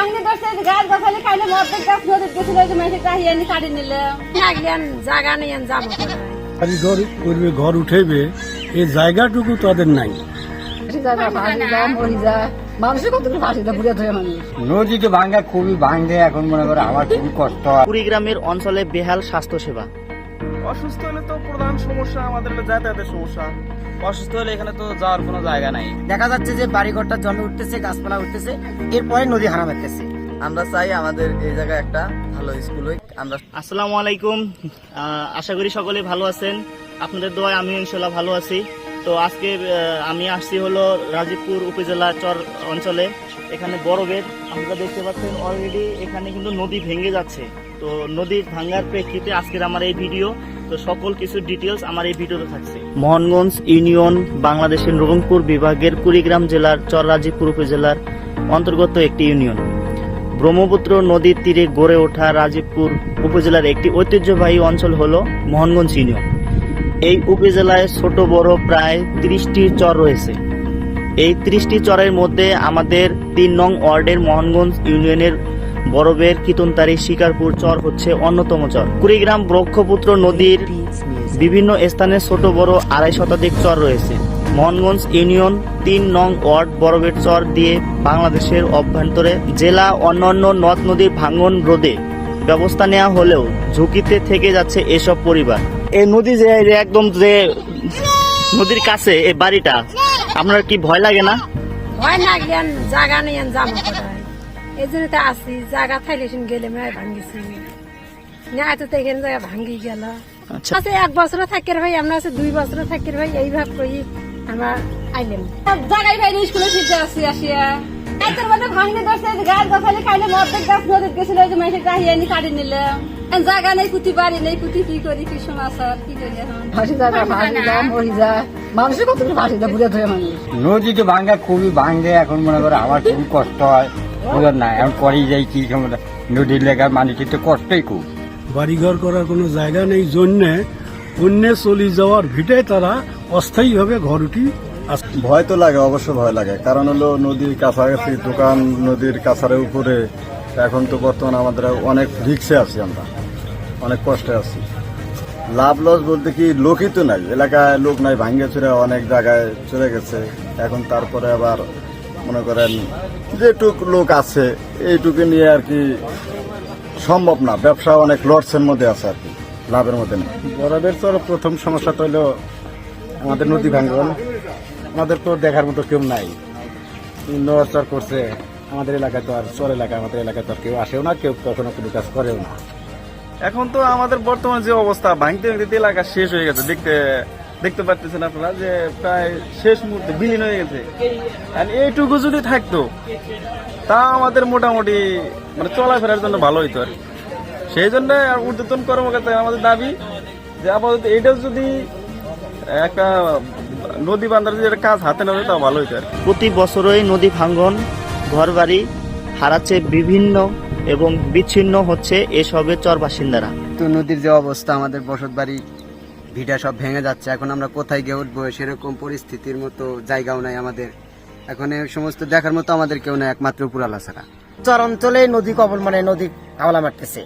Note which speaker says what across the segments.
Speaker 1: ভাঙনি ধরছে গাছ গাছালি খাইলে অর্ধেক গাছ নদীর গেছিল ওই যে কাহিয়ে আনি কাটি নিলে।
Speaker 2: থাকলেন জায়গা নেই যাব
Speaker 3: ঘর করবে ঘর উঠেবে এই জায়গাটুকু তাদের নাই।
Speaker 4: নদীতে ভাঙ্গা খুবই ভাঙবে এখন মনে করো আমার খুবই কষ্ট
Speaker 5: কুড়িগ্রামের অঞ্চলে বেহাল স্বাস্থ্যসেবা।
Speaker 6: অসুস্থ হলে তো প্রধান সমস্যা আমাদের যাতায়াতের সমস্যা। অসুস্থ হলে এখানে তো যাওয়ার কোনো জায়গা নাই।
Speaker 4: দেখা যাচ্ছে যে বাড়িঘরটা জমে উঠতেছে গাছপালা উঠতেছে এরপরে নদী হারাম হতেছে
Speaker 6: আমরা চাই আমাদের এই জায়গায় একটা ভালো স্কুল হোক। আমরা
Speaker 5: আসসালামু আলাইকুম। আশা করি সকলে ভালো আছেন। আপনাদের দোয়ায় আমি ইনশাল্লাহ ভালো আছি। তো আজকে আমি আসছি হলো রাজীবপুর উপজেলা চর অঞ্চলে। এখানে বরফের আপনারা দেখতে পাচ্ছেন। অলরেডি এখানে কিন্তু নদী ভেঙে যাচ্ছে। তো নদীর ভাঙ্গার প্রেক্ষিতে আজকের আমার এই ভিডিও। তো সকল কিছু ডিটেলস আমার এই ভিডিওতে থাকছে। মোহনগঞ্জ ইউনিয়ন বাংলাদেশের রংপুর বিভাগের কুড়িগ্রাম জেলার চররাজীবপুর উপজেলার অন্তর্গত একটি ইউনিয়ন। ব্রহ্মপুত্র নদীর তীরে গড়ে ওঠা রাজীবপুর উপজেলার একটি ঐতিহ্যবাহী অঞ্চল হল মোহনগঞ্জ ইউনিয়ন। এই উপজেলায় ছোট, বড় প্রায় ত্রিশটি চর রয়েছে। এই ত্রিশটি চরের মধ্যে আমাদের তিন নং ওয়ার্ডের মোহনগঞ্জ ইউনিয়নের বরবের কিতনতারি শিকারপুর চর হচ্ছে অন্যতম চর। কুড়িগ্রাম ব্রহ্মপুত্র নদীর বিভিন্ন স্থানে ছোট বড় আড়াই শতাধিক চর রয়েছে। মোহনগঞ্জ ইউনিয়ন তিন নং ওয়ার্ড বরবের চর দিয়ে বাংলাদেশের অভ্যন্তরে জেলা অন্যান্য নদ নদীর ভাঙন রোধে ব্যবস্থা নেওয়া হলেও ঝুঁকিতে থেকে যাচ্ছে এসব পরিবার। এই নদী যে একদম যে নদীর কাছে এই বাড়িটা, আপনার কি ভয় লাগে না?
Speaker 2: ভয় লাগলেন জায়গা নেই যাব। এই জন্য তো আসি জায়গা থাইলে শুন গেলে মেয়ে ভাঙ্গিছি না এত তো এখানে জায়গা ভাঙ্গি গেল।
Speaker 5: আচ্ছা।
Speaker 2: এক বছর থাকের ভাই আমরা আছে দুই বছর থাকের ভাই এইভাব আমরা আইলেন
Speaker 1: জায়গায় বাইরে স্কুলে ফিরতে আসি আসিয়া। ধরছে গাছ গাছালি খাইলে গাছ নদীর গেছিল ওই যে আনি কাটি নিলে। জায়গা নেই কুতি বাড়ি নেই কুতি কি করি কি সমাচার কি করি এখন?
Speaker 7: ফাঁসি যায় ফাঁসি দেয় মরি যায় মানুষের কত ফাঁসি দেয় বুড়ে ধরে মানুষ।
Speaker 4: নদীতে ভাঙ্গা খুবই ভাঙবে এখন মনে করো আমার খুবই কষ্ট হয়। বুঝলেন না এখন করেই যাই কি সময় নদীর লেখার মানুষের তো কষ্টই খুব।
Speaker 3: বাড়িঘর করার কোনো জায়গা নেই জন্যে অন্য চলে যাওয়ার ভিটে তারা অস্থায়ীভাবে ঘর উঠি
Speaker 8: ভয় তো লাগে অবশ্য ভয় লাগে। কারণ হলো নদীর কাছাকাছি দোকান নদীর কাছারের উপরে। এখন তো বর্তমানে আমাদের অনেক রিক্সে আছি আমরা অনেক কষ্টে আছি। লাভ লস বলতে কি লোকই তো নাই। এলাকায় লোক নাই ভাঙ্গে চুরে অনেক জায়গায় চলে গেছে। এখন তারপরে আবার মনে করেন যেটুক লোক আছে এইটুকু নিয়ে আর কি সম্ভব না। ব্যবসা অনেক লসের মধ্যে আছে আর কি লাভের মধ্যে নেই। বরফের তো প্রথম সমস্যা তো হলো আমাদের নদী ভাঙ্গন। আমাদের তো দেখার মতো কেউ নাই। নচর করছে আমাদের এলাকায় তো আর চর এলাকা আমাদের এলাকায় তো আর কেউ আসেও না কেউ কখনো কোনো কাজ করেও না।
Speaker 6: এখন তো আমাদের বর্তমান যে অবস্থা ভাঙতে ভাঙতে এলাকা শেষ হয়ে গেছে। দেখতে দেখতে পাচ্ছেন আপনারা যে প্রায় শেষ মুহূর্তে বিলীন হয়ে গেছে। আর এইটুকু যদি থাকতো তা আমাদের মোটামুটি মানে চলাফেরার জন্য ভালো হইতো আর সেই জন্য ঊর্ধ্বতন কর্মকর্তা আমাদের দাবি যে আপাতত এটাও যদি একটা নদী বান্ধার যদি একটা কাজ হাতে নেওয়া যায় তাও ভালো হইতো আর
Speaker 5: প্রতি বছরই নদী ভাঙ্গন ঘরবাড়ি হারাচ্ছে বিভিন্ন এবং বিচ্ছিন্ন হচ্ছে এসবের চর বাসিন্দারা
Speaker 4: তো নদীর যে অবস্থা আমাদের বসত বাড়ি ভিটা সব ভেঙে যাচ্ছে। এখন আমরা কোথায় গিয়ে উঠবো? সেরকম পরিস্থিতির মতো জায়গাও নাই আমাদের। এখন এই সমস্ত দেখার মতো আমাদের কেউ নাই একমাত্র উপরালা ছাড়া।
Speaker 7: চর অঞ্চলে নদী কবল মানে নদী হাওলা মারতেছে।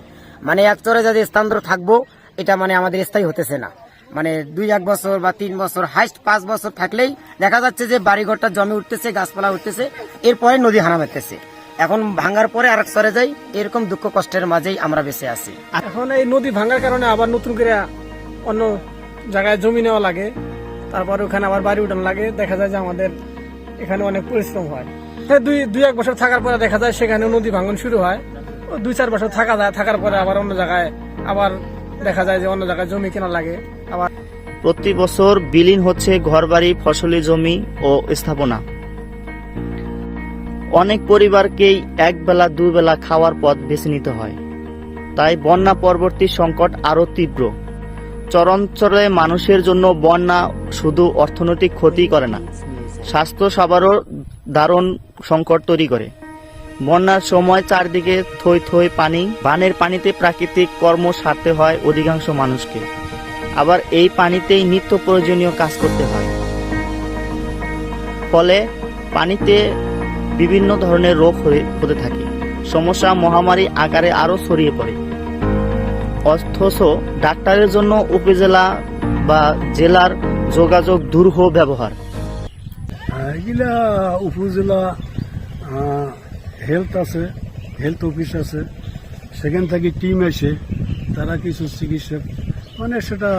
Speaker 7: মানে এক চরে যদি স্থানান্তর থাকব এটা মানে আমাদের স্থায়ী হতেছে না। মানে দুই এক বছর বা তিন বছর হাইস্ট পাঁচ বছর থাকলেই দেখা যাচ্ছে যে বাড়িঘরটা জমে উঠতেছে গাছপালা উঠতেছে এরপরে নদী হানা মারতেছে। এখন ভাঙার পরে আরেক চরে যাই এরকম দুঃখ কষ্টের মাঝেই আমরা বেঁচে আছি।
Speaker 9: এখন এই নদী ভাঙার কারণে আবার নতুন করে অন্য জায়গায় জমি নেওয়া লাগে, তারপরে ওখানে আবার বাড়ি উঠানো লাগে, দেখা যায় যে আমাদের এখানে অনেক পরিশ্রম হয়। তো দুই দুই, এক বছর থাকার পরে দেখা যায় সেখানে নদী ভাঙন শুরু হয় দুই, চার বছর থাকা যায়, থাকার পরে আবার অন্য জায়গায়, আবার দেখা যায় যে অন্য জায়গায় জমি কেনা লাগে, আবার
Speaker 5: প্রতি বছর বিলীন হচ্ছে ঘরবাড়ি, ফসলি জমি ও স্থাপনা। অনেক পরিবারকেই এক বেলা দুবেলা খাওয়ার পথ বেছে নিতে হয়। তাই বন্যা পরবর্তী সংকট আরও তীব্র। চরঞ্চলে মানুষের জন্য বন্যা শুধু অর্থনৈতিক ক্ষতি করে না, স্বাস্থ্য সেবারও দারুণ সংকট তৈরি করে। বন্যার সময় চারদিকে থই থই পানি, বানের পানিতে প্রাকৃতিক কর্ম সারতে হয় অধিকাংশ মানুষকে। আবার এই পানিতেই নিত্য প্রয়োজনীয় কাজ করতে হয়। ফলে পানিতে বিভিন্ন ধরনের রোগ হয়ে- হতে থাকে। সমস্যা মহামারী আকারে আরও ছড়িয়ে পড়ে। অথচ ডাক্তারের জন্য উপজেলা বা জেলার যোগাযোগ দুরূহ ব্যবহার।
Speaker 3: এগুলা উপজেলা হেলথ আছে হেলথ অফিস আছে, সেখান থেকে টিম এসে তারা কিছু চিকিৎসা মানে সেটা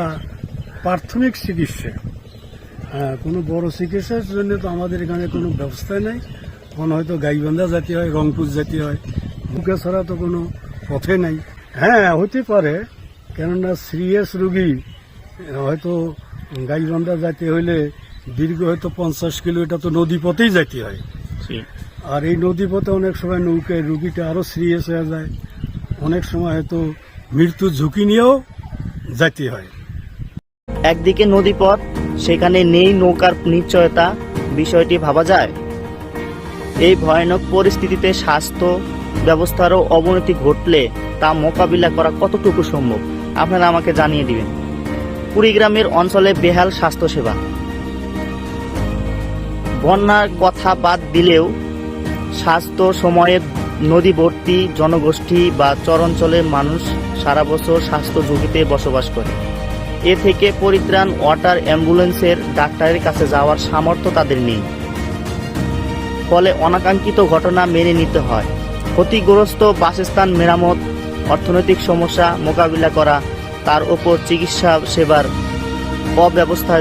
Speaker 3: প্রাথমিক চিকিৎসা। কোনো বড় চিকিৎসার জন্য তো আমাদের এখানে কোনো ব্যবস্থা নেই। কোনো হয়তো গাইবান্ধা জাতি হয়, রংপুর জাতি হয় বুকে ছাড়া তো কোনো পথে নাই। হ্যাঁ হতে পারে। কেননা সিরিয়াস রুগী হয়তো গাইবান্ধা যাইতে হইলে দীর্ঘ হয়তো পঞ্চাশ কিলো এটা তো নদী পথেই যাইতে হয়। আর এই নদী পথে অনেক সময় নৌকায় রুগীটা আরও সিরিয়াস হয়ে যায়। অনেক সময় হয়তো মৃত্যুর ঝুঁকি নিয়েও যাইতে হয়।
Speaker 5: একদিকে নদীপথ সেখানে নেই নৌকার নিশ্চয়তা বিষয়টি ভাবা যায়। এই ভয়ানক পরিস্থিতিতে স্বাস্থ্য ব্যবস্থারও অবনতি ঘটলে তা মোকাবিলা করা কতটুকু সম্ভব? আপনারা আমাকে জানিয়ে দিবেন। কুড়িগ্রামের অঞ্চলে বেহাল স্বাস্থ্যসেবা। বন্যার কথা বাদ দিলেও স্বাস্থ্য সময়ে নদীবর্তী জনগোষ্ঠী বা চরাঞ্চলের মানুষ সারা বছর স্বাস্থ্য ঝুঁকিতে বসবাস করে। এ থেকে পরিত্রাণ, ওয়াটার অ্যাম্বুলেন্সের ডাক্তারের কাছে যাওয়ার সামর্থ্য তাদের নেই। ফলে অনাকাঙ্ক্ষিত ঘটনা মেনে নিতে হয়। ক্ষতিগ্রস্ত বাসস্থান মেরামত, অর্থনৈতিক সমস্যা মোকাবিলা করা, তার উপর চিকিৎসা সেবার অব্যবস্থা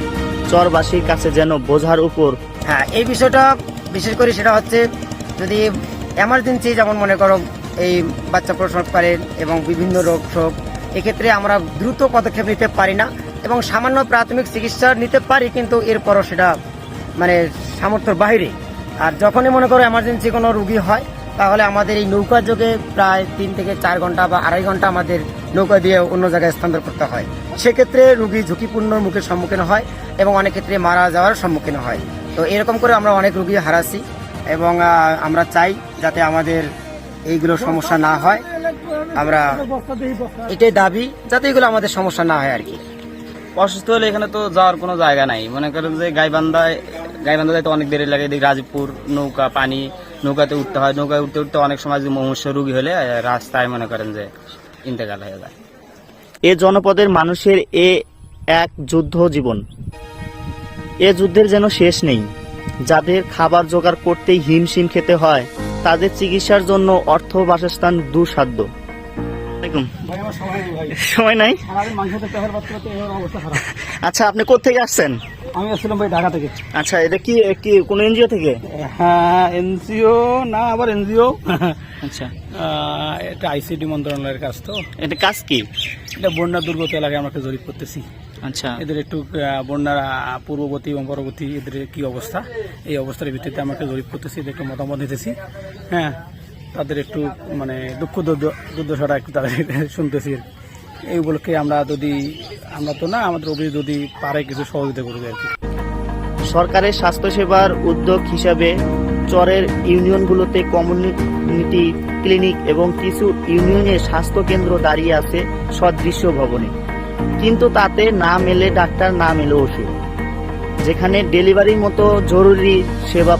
Speaker 5: চরবাসীর কাছে যেন বোঝার উপর।
Speaker 7: হ্যাঁ এই বিষয়টা বিশেষ করে সেটা হচ্ছে যদি এমার্জেন্সি যেমন মনে করো এই বাচ্চা প্রসবকালীন এবং বিভিন্ন রোগ শোক, এক্ষেত্রে আমরা দ্রুত পদক্ষেপ নিতে পারি না এবং সামান্য প্রাথমিক চিকিৎসা নিতে পারি কিন্তু এরপরও সেটা মানে সামর্থ্যের বাইরে। আর যখনই মনে করো এমার্জেন্সি কোনো রুগী হয় তাহলে আমাদের এই নৌকা যোগে প্রায় তিন থেকে চার ঘণ্টা বা আড়াই ঘণ্টা আমাদের নৌকা দিয়ে অন্য জায়গায় স্থানান্তর করতে হয়। সেক্ষেত্রে রুগী ঝুঁকিপূর্ণ মুখের সম্মুখীন হয় এবং অনেক ক্ষেত্রে মারা যাওয়ার সম্মুখীন হয়। তো এরকম করে আমরা অনেক রুগী হারাছি এবং আমরা চাই যাতে আমাদের এইগুলো সমস্যা না হয়। আমরা এটাই দাবি যাতে এগুলো আমাদের সমস্যা না হয় আর কি।
Speaker 10: অসুস্থ হলে এখানে তো যাওয়ার কোনো জায়গা নাই। মনে করেন যে গাইবান্ধায় গাইবান্ধা যাইতে অনেক দেরি লাগে। এদিকে রাজীবপুর, নৌকা, পানি নৌকাতে উঠতে হয়। নৌকায় উঠতে উঠতে অনেক সময় যে মুমূর্ষ রুগী হলে রাস্তায় মনে করেন যে ইন্তেকাল হয়ে যায়।
Speaker 5: এ জনপদের মানুষের এ এক যুদ্ধ জীবন। এ যুদ্ধের যেন শেষ নেই। যাদের খাবার জোগাড় করতেই হিমশিম খেতে হয় তাদের চিকিৎসার জন্য অর্থ বাসস্থান দুঃসাধ্য। সময় নাই আচ্ছা আপনি কোথেকে আসছেন?
Speaker 9: আমি আসছিলাম ভাই ঢাকা থেকে।
Speaker 5: আচ্ছা এটা কি কি কোন এনজিও থেকে?
Speaker 9: হ্যাঁ এনজিও না আবার এনজিও।
Speaker 5: আচ্ছা।
Speaker 9: এটা আইসিডি মন্ত্রণালয়ের কাজ তো।
Speaker 5: এটা কাজ কি?
Speaker 9: এটা বন্যা দুর্গত এলাকায় আমরা জরিপ করতেছি।
Speaker 5: আচ্ছা।
Speaker 9: এদের একটু বন্যার পূর্ববর্তী এবং পরবর্তী এদের কি অবস্থা? এই অবস্থার ভিত্তিতে আমরা একটা জরিপ করতেছি এদের একটু মতামত নিতেছি হ্যাঁ তাদের একটু মানে দুঃখ দুর্দশাটা একটু তাদের শুনতেছি। এই উপলক্ষে আমরা যদি, আমরা তো না, আমাদের অফিস যদি পারে কিছু সহযোগিতা করবে আর কি।
Speaker 5: সরকারের স্বাস্থ্যসেবার উদ্যোগ হিসাবে চরের ইউনিয়নগুলোতে কমিউনিটি ক্লিনিক এবং কিছু ইউনিয়নে স্বাস্থ্য কেন্দ্র দাঁড়িয়ে আছে সদৃশ্য ভবনে। কিন্তু তাতে না মেলে ডাক্তার, না মেলে ওষুধ। যেখানে ডেলিভারির মতো জরুরি সেবা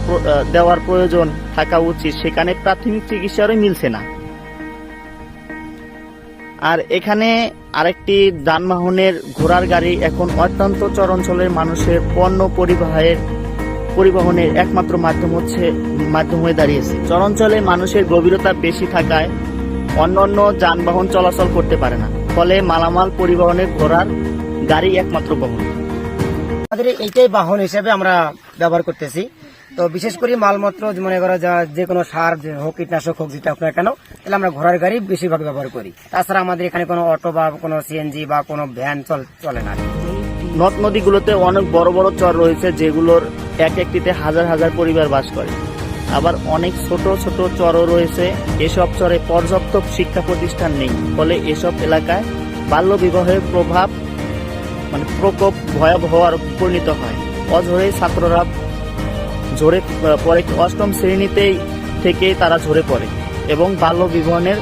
Speaker 5: দেওয়ার প্রয়োজন থাকা উচিত, সেখানে প্রাথমিক চিকিৎসারও মিলছে না। আর এখানে আরেকটি যানবাহনের ঘোড়ার গাড়ি এখন অত্যন্ত চরাঞ্চলের মানুষের পণ্য পরিবাহের পরিবহনের একমাত্র মাধ্যম হচ্ছে, মাধ্যম হয়ে দাঁড়িয়েছে। চরাঞ্চলে মানুষের গভীরতা বেশি থাকায় অন্য অন্য যানবাহন চলাচল করতে পারে না। ফলে মালামাল পরিবহনের ঘোড়ার গাড়ি একমাত্র বহন।
Speaker 7: আমাদের এইটাই বাহন হিসেবে আমরা ব্যবহার করতেছি। তো বিশেষ করে মালমাত্র, মনে করা যা যে কোনো সার হোক কীটনাশক হোক যেটা আপনার কেন, তাহলে আমরা ঘোড়ার গাড়ি বেশিরভাগ ব্যবহার করি। তাছাড়া আমাদের এখানে কোনো অটো বা কোনো সিএনজি বা কোনো ভ্যান চল না।
Speaker 5: নদ নদীগুলোতে অনেক বড় বড় চর রয়েছে, যেগুলোর এক একটিতে হাজার হাজার পরিবার বাস করে। আবার অনেক ছোট ছোট চরও রয়েছে, এসব চরে পর্যাপ্ত শিক্ষা প্রতিষ্ঠান নেই। ফলে এসব এলাকায় বাল্য বিবাহের প্রভাব মানে প্রকোপ ভয়াবহ আর পরিণত হয়। অঝরে ছাত্ররা ঝরে পরে অষ্টম শ্রেণীতেই থেকেই তারা ঝরে পড়ে এবং বাল্য বিবাহের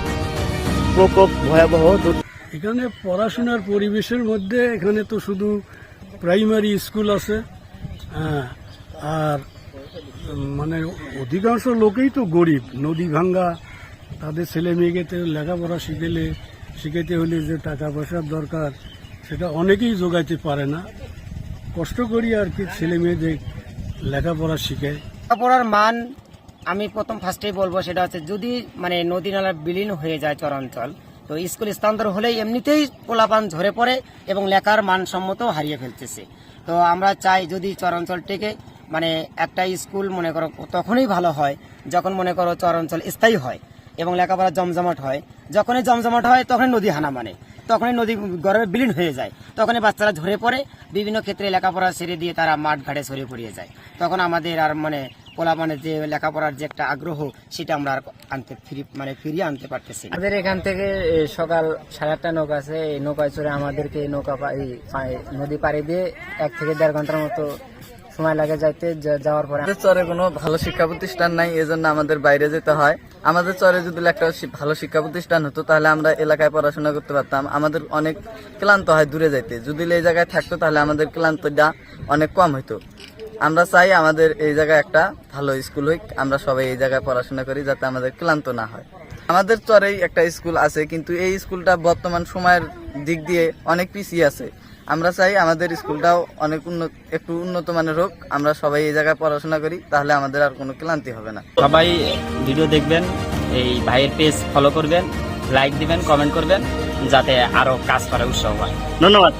Speaker 5: প্রকোপ ভয়াবহ
Speaker 3: এখানে পড়াশোনার পরিবেশের মধ্যে এখানে তো শুধু প্রাইমারি স্কুল আছে হ্যাঁ, আর মানে অধিকাংশ লোকেই তো গরিব নদী ভাঙ্গা তাদের ছেলে মেয়েকে লেখাপড়া শিখেলে শিখাইতে হলে যে টাকা পয়সার দরকার সেটা অনেকেই যোগাইতে পারে না। কষ্ট করি আর কি ছেলে মেয়েদের লেখাপড়া শিখে।
Speaker 7: লেখাপড়ার মান আমি প্রথম ফার্স্টেই বলব, সেটা হচ্ছে যদি মানে নদী নালা বিলীন হয়ে যায় চরাঞ্চল, তো স্কুল স্থানান্তর হলেই এমনিতেই পোলাপান ঝরে পড়ে এবং লেখার মানসম্মত হারিয়ে ফেলতেছে। তো আমরা চাই যদি চরাঞ্চল চরাঞ্চলটিকে মানে একটা স্কুল মনে করো তখনই ভালো হয়, যখন মনে করো চরাঞ্চল স্থায়ী হয়। এবং লেখাপড়া জমজমাট হয়। যখনই জমজমাট হয়, তখনই নদী হানা মানে। তখনই নদী গর্ভে বিলীন হয়ে যায়। তখনই বাচ্চারা ঝরে পড়ে। বিভিন্ন ক্ষেত্রে লেখাপড়া ছেড়ে দিয়ে তারা মাঠ ঘাটে ছড়িয়ে পড়িয়ে যায়। তখন আমাদের আর মানে পোলা মানে যে লেখাপড়ার যে একটা আগ্রহ, সেটা আমরা আর আনতে ফিরি মানে ফিরিয়ে আনতে পারতেছি
Speaker 11: আমাদের এখান থেকে সকাল সাড়ে আটটা নৌকা আছে। এই নৌকায় চড়ে আমাদেরকে নৌকা নদী পাড়ি দিয়ে এক থেকে দেড় ঘণ্টার মতো সময় লাগে যাইতে যাওয়ার পরে।
Speaker 8: আমাদের চরে কোনো ভালো শিক্ষা প্রতিষ্ঠান নাই, এজন্য আমাদের বাইরে যেতে হয়। আমাদের চরে যদি একটা ভালো শিক্ষা প্রতিষ্ঠান হতো, তাহলে আমরা এলাকায় পড়াশোনা করতে পারতাম। আমাদের অনেক ক্লান্ত হয় দূরে যাইতে। যদি এই জায়গায় থাকতো, তাহলে আমাদের ক্লান্তটা অনেক কম হতো আমরা চাই আমাদের এই জায়গায় একটা ভালো স্কুল হোক। আমরা সবাই এই জায়গায় পড়াশোনা করি, যাতে আমাদের ক্লান্ত না হয়। আমাদের চরেই একটা স্কুল আছে, কিন্তু এই স্কুলটা বর্তমান সময়ের দিক দিয়ে অনেক পিছিয়ে আছে। আমরা চাই আমাদের স্কুলটাও অনেক উন্নত, একটু উন্নত মানের হোক। আমরা সবাই এই জায়গায় পড়াশোনা করি, তাহলে আমাদের আর কোনো ক্লান্তি হবে না।
Speaker 11: সবাই ভিডিও দেখবেন, এই ভাইয়ের পেজ ফলো করবেন লাইক দিবেন কমেন্ট করবেন, যাতে আরও কাজ করার উৎসাহ হয়।
Speaker 5: ধন্যবাদ।